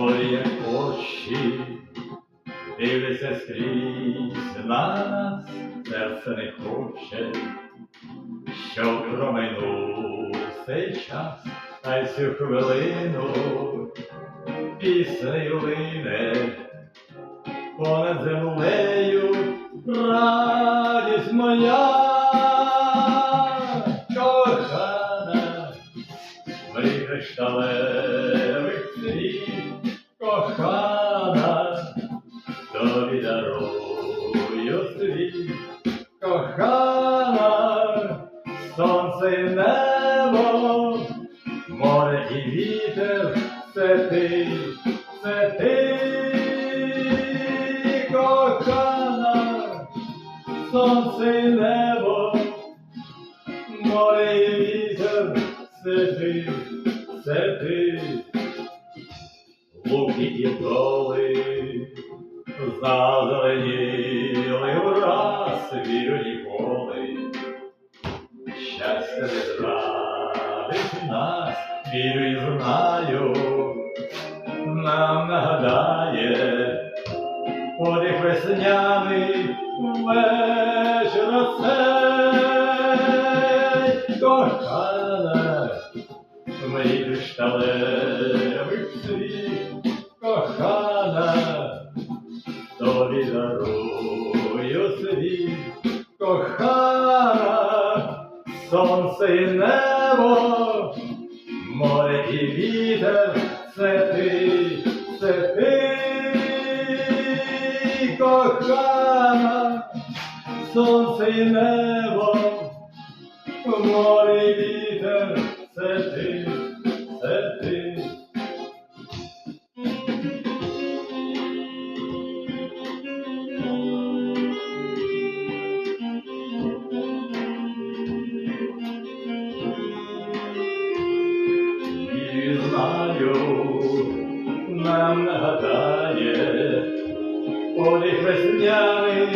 твої очі, дивляться скрізь на нас, серце не хоче, що промайнув цей час, та й цю хвилину піснею лине понад землею радість моя. Кохана, ми. Тобі. Дарую світ, кохана, сонце і небо, море і вітер, це ти, це ти, кохана, сонце і небо, море і вітер, це ти, це ти, луки і брови, зазеленіли враз, вірю ніколи. Щастя не зрадить нас, вірю і знаю, нам нагадає подих весняний вечір цей, кохана, мої кришталевих світ, кохана, тобі дарую світ, кохана, сонце і небо, море і вітер, це ти, це ти, кохана, сонце і небо, море нам нагадає подих весняний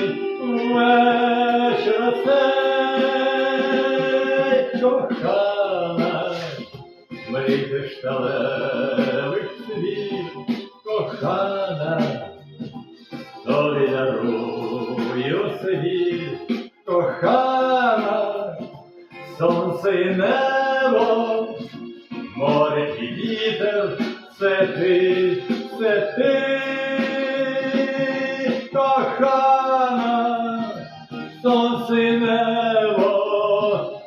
вечір цей, кохана, мрій кришталевих світ, кохана, тобі дарую світ, кохана, сонце і небо, море це ти, це ти, кохана, сонце і небо,